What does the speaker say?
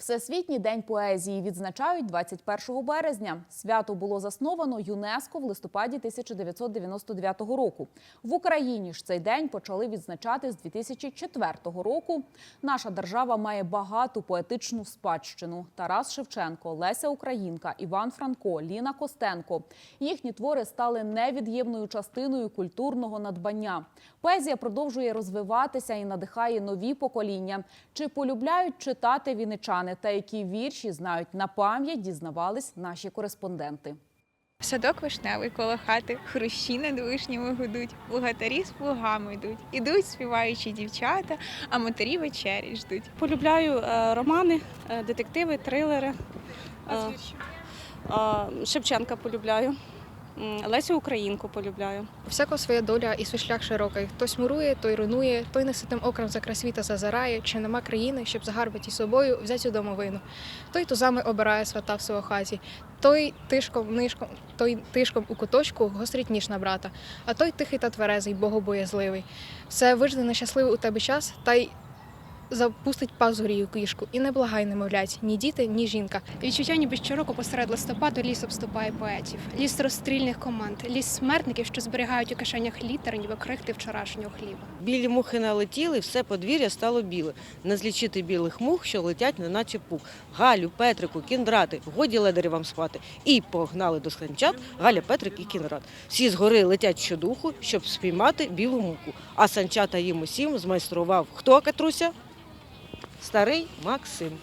Всесвітній день поезії відзначають 21 березня. Свято було засновано ЮНЕСКО в листопаді 1999 року. В Україні ж цей день почали відзначати з 2004 року. Наша держава має багату поетичну спадщину. Тарас Шевченко, Леся Українка, Іван Франко, Ліна Костенко. Їхні твори стали невід'ємною частиною культурного надбання. Поезія продовжує розвиватися і надихає нові покоління. Чи полюбляють читати віничани та які вірші знають на пам'ять, дізнавались наші кореспонденти. Садок вишневий коло хати, хрущі над вишнями гудуть, плугатарі з плугами йдуть. Ідуть співаючі дівчата, а матері вечері ждуть. Полюбляю е, романи, е, детективи, трилери. Е, е, Шевченка полюбляю. Лесю Українку полюбляю. Всяко своя доля і свій шлях широкий. Хтось мурує, той руйнує, той неситим окрем за край світа зазирає, чи нема країни, щоб загарбати собою взяти домовину. Той тузами обирає свата в свого хаті, той тишком, нишком, той тишком у куточку гострить ніж на брата, а той тихий та тверезий, богобоязливий. Все вижди нещасливий у тебе час, та й запустить пазурі у кішку, і не благай немовлять ні діти, ні жінка. Відчуття ніби щороку посеред листопаду ліс обступає поетів, ліс розстрільних команд, ліс смертників, що зберігають у кишенях літер, ніби крихти вчорашнього хліба. Білі мухи налетіли, все подвір'я стало біле. Не злічити білих мух, що летять, неначе пух. Галю, Петрику, кіндрати, годі ледарі вам спати. І погнали до санчат Галя, Петрик і кіндрат. Всі згори летять щодуху, щоб спіймати білу муху. А санчата їм усім змайстрував хто Катруся? Старий Максим.